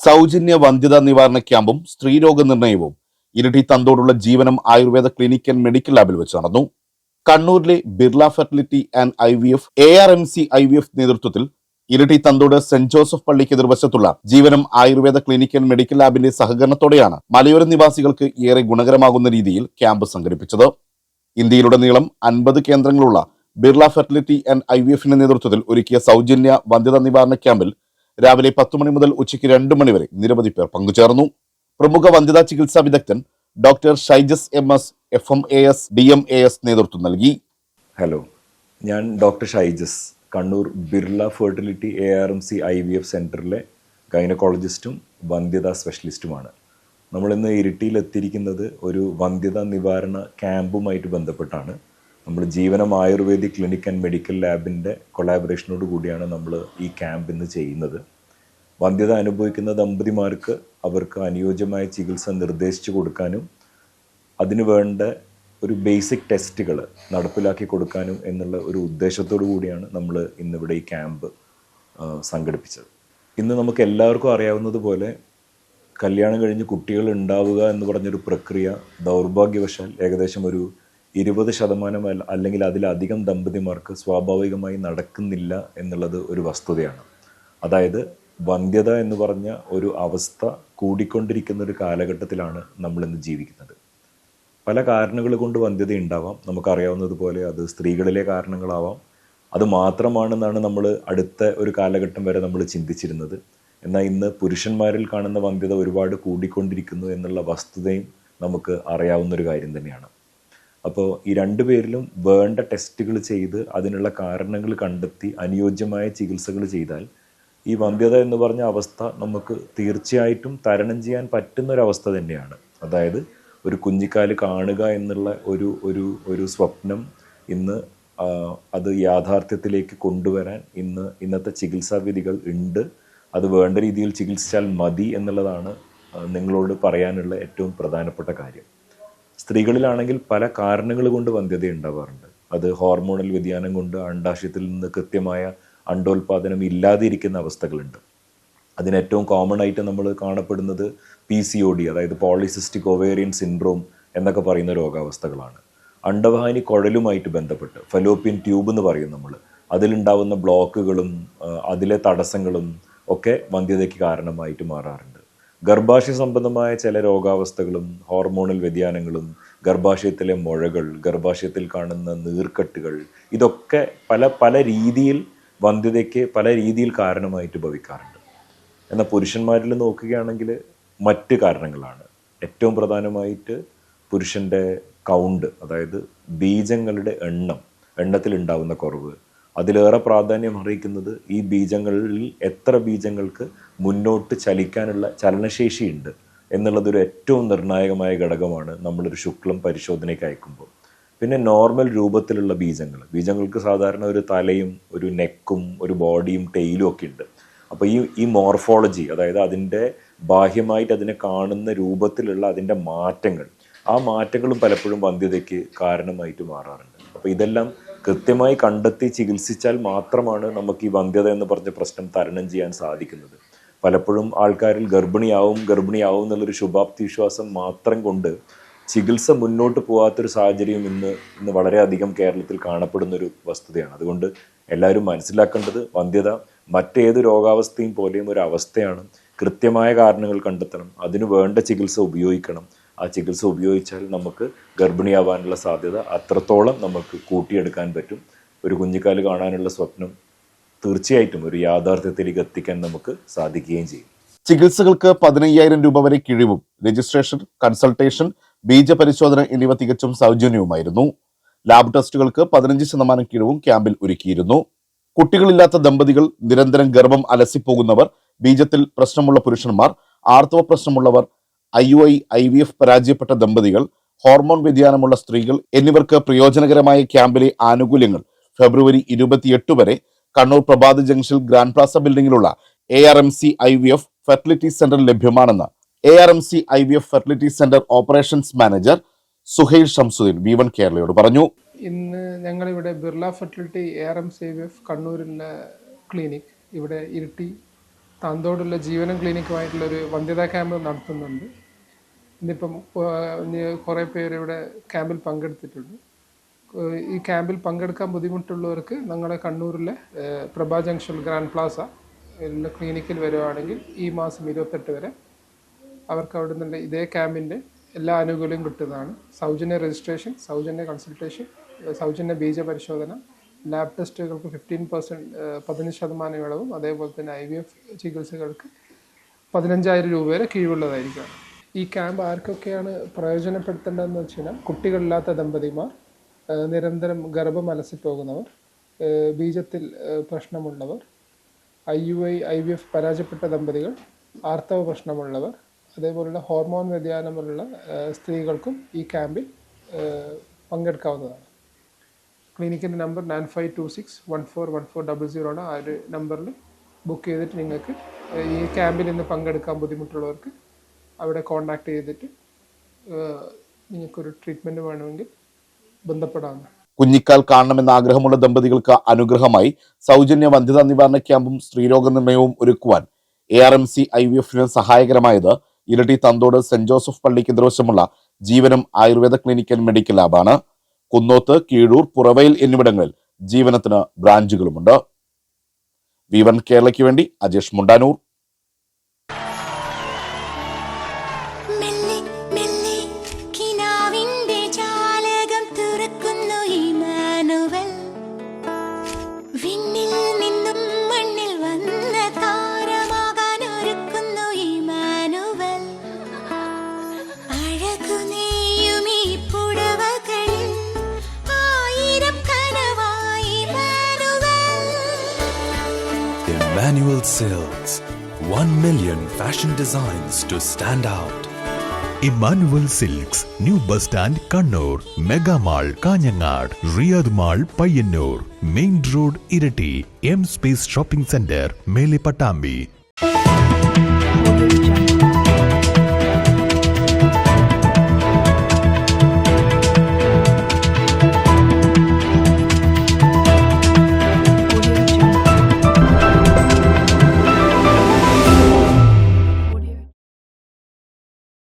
സൗജന്യ വന്ധ്യതാ നിവാരണ ക്യാമ്പും സ്ത്രീരോഗ നിർണയവും Iritty തന്തോടുള്ള Jeevanam Ayurveda clinic and medical ലാബിൽ വെച്ച് നടന്നു. കണ്ണൂരിലെ Birla fertility and I V F A R M C I V F നേതൃത്വത്തിൽ ഇരട്ടി തന്തോട് സെന്റ് ജോസഫ് പള്ളിക്ക് എതിർവശത്തുള്ള Jeevanam Ayurveda clinic and medical ലാബിന്റെ സഹകരണത്തോടെയാണ് മലയോര നിവാസികൾക്ക് ഏറെ ഗുണകരമാകുന്ന രീതിയിൽ ക്യാമ്പ് സംഘടിപ്പിച്ചത്. ഇന്ത്യയിലുടനീളം അൻപത് കേന്ദ്രങ്ങളുള്ള Birla fertility and I V എഫിന്റെ നേതൃത്വത്തിൽ ഒരുക്കിയ സൗജന്യ വന്ധ്യതാ നിവാരണ ക്യാമ്പിൽ രാവിലെ പത്ത് മണി മുതൽ ഉച്ചയ്ക്ക് രണ്ട് മണി വരെ നിരവധി പേർ പങ്കുചേർന്നു. പ്രമുഖ വന്ധ്യതാ ചികിത്സാ വിദഗ്ധൻ doctor Shaijas M S F M A S D M A S നേതൃത്വം നൽകി. ഹലോ ഞാൻ doctor Shaijas Kannur Birla fertility A R M C I V F സെന്ററിലെ ഗൈനക്കോളജിസ്റ്റും വന്ധ്യതാ സ്പെഷ്യലിസ്റ്റുമാണ്. നമ്മളിന്ന് ഇരിട്ടിയിൽ എത്തിയിരിക്കുന്നത് ഒരു വന്ധ്യതാ നിവാരണ ക്യാമ്പുമായിട്ട് ബന്ധപ്പെട്ടാണ്. നമ്മൾ Jeevanam Ayurvedic clinic and medical ലാബിന്റെ കൊളാബറേഷനോട് കൂടിയാണ് നമ്മൾ ഈ ക്യാമ്പ് ഇന്ന് ചെയ്യുന്നത്. വന്ധ്യത അനുഭവിക്കുന്ന ദമ്പതിമാർക്ക് അവർക്ക് അനുയോജ്യമായ ചികിത്സ നിർദ്ദേശിച്ചു കൊടുക്കാനും അതിനു വേണ്ട ഒരു ബേസിക് ടെസ്റ്റുകൾ നടപ്പിലാക്കി കൊടുക്കാനും എന്നുള്ള ഒരു ഉദ്ദേശത്തോടു കൂടിയാണ് നമ്മൾ ഇന്നിവിടെ ഈ ക്യാമ്പ് സംഘടിപ്പിച്ചത്. ഇന്ന് നമുക്ക് എല്ലാവർക്കും അറിയാവുന്നതുപോലെ കല്യാണം കഴിഞ്ഞ് കുട്ടികൾ ഉണ്ടാവുക എന്ന് പറഞ്ഞൊരു പ്രക്രിയ ദൗർഭാഗ്യവശാൽ ഏകദേശം ഒരു ഇരുപത് ശതമാനം അല്ലെങ്കിൽ അതിലധികം ദമ്പതിമാർക്ക് സ്വാഭാവികമായി നടക്കുന്നില്ല എന്നുള്ളത് ഒരു വസ്തുതയാണ്. അതായത് വന്ധ്യത എന്ന് പറഞ്ഞ ഒരു അവസ്ഥ കൂടിക്കൊണ്ടിരിക്കുന്ന ഒരു കാലഘട്ടത്തിലാണ് നമ്മളിന്ന് ജീവിക്കുന്നത്. പല കാരണങ്ങൾ കൊണ്ട് വന്ധ്യത ഉണ്ടാവാം. നമുക്കറിയാവുന്നതുപോലെ അത് സ്ത്രീകളിലെ കാരണങ്ങളാവാം. അത് മാത്രമാണെന്നാണ് നമ്മൾ അടുത്ത ഒരു കാലഘട്ടം വരെ നമ്മൾ ചിന്തിച്ചിരുന്നത്. എന്നാൽ ഇന്ന് പുരുഷന്മാരിൽ കാണുന്ന വന്ധ്യത ഒരുപാട് കൂടിക്കൊണ്ടിരിക്കുന്നു എന്നുള്ള വസ്തുതയും നമുക്ക് അറിയാവുന്ന ഒരു കാര്യം തന്നെയാണ്. അപ്പോൾ ഈ രണ്ടു പേരിലും വേണ്ട ടെസ്റ്റുകൾ ചെയ്ത് അതിനുള്ള കാരണങ്ങൾ കണ്ടെത്തി അനുയോജ്യമായ ചികിത്സകൾ ചെയ്താൽ ഈ വന്ധ്യത എന്ന് പറഞ്ഞ അവസ്ഥ നമുക്ക് തീർച്ചയായിട്ടും തരണം ചെയ്യാൻ പറ്റുന്ന ഒരു അവസ്ഥ തന്നെയാണ്. അതായത് ഒരു കുഞ്ഞിക്കാൽ കാണുക എന്നുള്ള ഒരു ഒരു ഒരു സ്വപ്നം ഇന്ന് അത് യാഥാർത്ഥ്യത്തിലേക്ക് കൊണ്ടുവരാൻ ഇന്ന് ഇന്നത്തെ ചികിത്സാ വിധികൾ ഉണ്ട്. അത് വേണ്ട രീതിയിൽ ചികിത്സിച്ചാൽ മതി എന്നുള്ളതാണ് നിങ്ങളോട് പറയാനുള്ള ഏറ്റവും പ്രധാനപ്പെട്ട കാര്യം. സ്ത്രീകളിലാണെങ്കിൽ പല കാരണങ്ങൾ കൊണ്ട് വന്ധ്യത ഉണ്ടാവാറുണ്ട്. അത് ഹോർമോണൽ വ്യതിയാനം കൊണ്ട് അണ്ടാശയത്തിൽ നിന്ന് കൃത്യമായ അണ്ടോൽപാദനം ഇല്ലാതിരിക്കുന്ന അവസ്ഥകളുണ്ട്. അതിന് ഏറ്റവും കോമൺ ആയിട്ട് നമ്മൾ കാണപ്പെടുന്നത് പി സി ഒ ഡി അതായത് പോളിസിസ്റ്റിക് ഒവേറിയൻ സിൻഡ്രോം എന്നൊക്കെ പറയുന്ന രോഗാവസ്ഥകളാണ്. അണ്ടവാഹിനി കുഴലുമായിട്ട് ബന്ധപ്പെട്ട് ഫലോപ്പിയൻ ട്യൂബ് എന്ന് പറയും നമ്മൾ. അതിലുണ്ടാവുന്ന ബ്ലോക്കുകളും അതിലെ തടസ്സങ്ങളും ഒക്കെ വന്ധ്യതയ്ക്ക് കാരണമായിട്ട് മാറാറുണ്ട്. ഗർഭാശയ സംബന്ധമായ ചില രോഗാവസ്ഥകളും ഹോർമോണൽ വ്യതിയാനങ്ങളും ഗർഭാശയത്തിലെ മുഴകൾ ഗർഭാശയത്തിൽ കാണുന്ന നീർക്കെട്ടുകൾ ഇതൊക്കെ പല പല രീതിയിൽ വന്ധ്യതയ്ക്ക് പല രീതിയിൽ കാരണമായിട്ട് ഭവിക്കാറുണ്ട്. എന്നാൽ പുരുഷന്മാരിൽ നോക്കുകയാണെങ്കിൽ മറ്റ് കാരണങ്ങളാണ്. ഏറ്റവും പ്രധാനമായിട്ട് പുരുഷന്റെ കൗണ്ട് അതായത് ബീജങ്ങളുടെ എണ്ണം എണ്ണത്തിൽ ഉണ്ടാവുന്ന കുറവ് അതിലേറെ പ്രാധാന്യം അറിയിക്കുന്നത് ഈ ബീജങ്ങളിൽ എത്ര ബീജങ്ങൾക്ക് മുന്നോട്ട് ചലിക്കാനുള്ള ചലനശേഷിയുണ്ട് എന്നുള്ളതൊരു ഏറ്റവും നിർണായകമായ ഘടകമാണ് നമ്മളൊരു ശുക്ലം പരിശോധനയ്ക്ക് അയക്കുമ്പോൾ. പിന്നെ നോർമൽ രൂപത്തിലുള്ള ബീജങ്ങൾ. ബീജങ്ങൾക്ക് സാധാരണ ഒരു തലയും ഒരു നെക്കും ഒരു ബോഡിയും ടെയിലും ഒക്കെ ഉണ്ട്. അപ്പോൾ ഈ ഈ മോർഫോളജി അതായത് അതിന്റെ ബാഹ്യമായിട്ട് അതിനെ കാണുന്ന രൂപത്തിലുള്ള അതിന്റെ മാറ്റങ്ങൾ ആ മാറ്റങ്ങളും പലപ്പോഴും വന്ധ്യതയ്ക്ക് കാരണമായിട്ട് മാറാറുണ്ട്. അപ്പോൾ ഇതെല്ലാം കൃത്യമായി കണ്ടെത്തി ചികിത്സിച്ചാൽ മാത്രമാണ് നമുക്ക് ഈ വന്ധ്യത എന്ന് പറഞ്ഞ പ്രശ്നം തരണം ചെയ്യാൻ സാധിക്കുന്നത്. പലപ്പോഴും ആൾക്കാരിൽ ഗർഭിണിയാവും ഗർഭിണിയാവും എന്നുള്ളൊരു ശുഭാപ്തി വിശ്വാസം മാത്രം കൊണ്ട് ചികിത്സ മുന്നോട്ട് പോകാത്തൊരു സാഹചര്യം ഇന്ന് ഇന്ന് വളരെയധികം കേരളത്തിൽ കാണപ്പെടുന്ന ഒരു വസ്തുതയാണ്. അതുകൊണ്ട് എല്ലാവരും മനസ്സിലാക്കേണ്ടത് വന്ധ്യത മറ്റേത് രോഗാവസ്ഥയും പോലെയും ഒരു അവസ്ഥയാണ്. കൃത്യമായ കാരണങ്ങൾ കണ്ടെത്തണം. അതിനു വേണ്ട ചികിത്സ ഉപയോഗിക്കണം. ആ ചികിത്സ ഉപയോഗിച്ചാൽ നമുക്ക് ഗർഭിണിയാവാനുള്ള സാധ്യത അത്രത്തോളം നമുക്ക് കൂട്ടിയെടുക്കാൻ പറ്റും. ഒരു കുഞ്ഞിക്കാൽ കാണാനുള്ള സ്വപ്നം തീർച്ചയായിട്ടും ഒരു യാഥാർത്ഥ്യത്തിലേക്ക് എത്തിക്കാൻ നമുക്ക് സാധിക്കുകയും ചെയ്യും. ചികിത്സകൾക്ക് പതിനയ്യായിരം രൂപ വരെ കിഴിവും രജിസ്ട്രേഷൻ കൺസൾട്ടേഷൻ ബീജപരിശോധന എന്നിവ തികച്ചും സൗജന്യവുമായിരുന്നു. ലാബ് ടെസ്റ്റുകൾക്ക് പതിനഞ്ച് ശതമാനം കിഴിവും ക്യാമ്പിൽ ഒരുക്കിയിരുന്നു. കുട്ടികളില്ലാത്ത ദമ്പതികൾ നിരന്തരം ഗർഭം അലസിപ്പോകുന്നവർ ബീജത്തിൽ പ്രശ്നമുള്ള പുരുഷന്മാർ ആർത്തവ പ്രശ്നമുള്ളവർ I U I I V F പരാജയപ്പെട്ട ദമ്പതികൾ ഹോർമോൺ വ്യതിയാനമുള്ള സ്ത്രീകൾ എന്നിവർക്ക് പ്രയോജനകരമായ ക്യാമ്പിലെ ആനുകൂല്യങ്ങൾ. ഫെബ്രുവരി ഇരുപത്തിയെട്ട് വരെ Kannur Prabhat junction grand plaza ബിൽഡിംഗിലുള്ള A R M C I V F fertility centre ലഭ്യമാണെന്ന് A R M C I V F fertility centre operations manager Suhail Shamsuddeen V one കേരളയോട് പറഞ്ഞു. ഇന്ന് ഞങ്ങളിവിടെ Birla fertility A R M C I V F കണ്ണൂരിലെ clinic. ഇവിടെ ഇരിട്ടി താന്തോടുള്ള ജീവനം ക്ലിനിക്കുമായിട്ടുള്ളൊരു വന്ധ്യതാ camp നടത്തുന്നുണ്ട്. ഇന്നിപ്പം കുറേ പേര് ഇവിടെ ക്യാമ്പിൽ പങ്കെടുത്തിട്ടുണ്ട്. ഈ ക്യാമ്പിൽ പങ്കെടുക്കാൻ ബുദ്ധിമുട്ടുള്ളവർക്ക് ഞങ്ങളുടെ കണ്ണൂരിലെ പ്രഭാ ജംഗ്ഷൻ ഗ്രാൻഡ് പ്ലാസ ക്ലിനിക്കിൽ വരുവാണെങ്കിൽ ഈ മാസം ഇരുപത്തെട്ട് വരെ അവർക്ക് അവിടെ നിന്ന് ഇതേ ക്യാമ്പിന്റെ എല്ലാ ആനുകൂല്യവും കിട്ടുന്നതാണ്. സൗജന്യ രജിസ്ട്രേഷൻ സൗജന്യ കൺസൾട്ടേഷൻ സൗജന്യ ബീജ പരിശോധന ലാബ് ടെസ്റ്റുകൾക്ക് ഫിഫ്റ്റീൻ പെർസെന്റ് പതിനഞ്ച് ശതമാനം ഇളവും. അതേപോലെ തന്നെ ഐ വി എഫ് ചികിത്സകൾക്ക് പതിനഞ്ചായിരം രൂപ വരെ കിഴിവുള്ളതായിരിക്കും ഈ ക്യാമ്പ് ആർക്കൊക്കെയാണ് പ്രയോജനപ്പെടുത്തേണ്ടതെന്ന് വെച്ച് കഴിഞ്ഞാൽ കുട്ടികളില്ലാത്ത ദമ്പതിമാർ നിരന്തരം ഗർഭം അലസിപ്പോകുന്നവർ ബീജത്തിൽ പ്രശ്നമുള്ളവർ I U I I V F പരാജയപ്പെട്ട ദമ്പതികൾ ആർത്തവ പ്രശ്നമുള്ളവർ അതേപോലുള്ള ഹോർമോൺ വ്യതിയാനമുള്ള സ്ത്രീകൾക്കും ഈ ക്യാമ്പിൽ പങ്കെടുക്കാവുന്നതാണ്. ക്ലിനിക്കിന്റെ number nine five two six one four one four double zero ആണ്. ആ ഒരു നമ്പറിൽ ബുക്ക് ചെയ്തിട്ട് നിങ്ങൾക്ക് ഈ ക്യാമ്പിൽ നിന്ന് പങ്കെടുക്കാൻ ബുദ്ധിമുട്ടുള്ളവർക്ക് അവിടെ കോണ്ടാക്ട് ചെയ്തിട്ട് നിങ്ങൾക്കൊരു ട്രീറ്റ്മെന്റ് വേണമെങ്കിൽ ബന്ധപ്പെടാവുന്നതാണ്. കുഞ്ഞിക്കാൽ കാണണമെന്ന ആഗ്രഹമുള്ള ദമ്പതികൾക്ക് അനുഗ്രഹമായി സൗജന്യ വന്ധ്യതാ നിവാരണ ക്യാമ്പും സ്ത്രീരോഗ നിർണയവും ഒരുക്കുവാൻ A R M C I V എഫിന് സഹായകരമായത് ഇരട്ടി തന്തോട് സെന്റ് ജോസഫ് പള്ളിക്ക് എതിർവശമുള്ള Jeevanam Ayurveda clinic and medical ലാബാണ് Kunnoth Keezhoor പുറവയിൽ എന്നിവിടങ്ങളിൽ ജീവനത്തിന് ബ്രാഞ്ചുകളുമുണ്ട്. വി വൺ കേരളയ്ക്ക് വേണ്ടി Ajesh Mundanoor. Global Silks. 1 million fashion designs to stand out. Emmanuel Silks, New Bus Stand, Kannur, Mega Mall, Kanyangad, Riyadh Mall, Payyanur, Main Road, Irati, M Space Shopping Center, Melepatambi,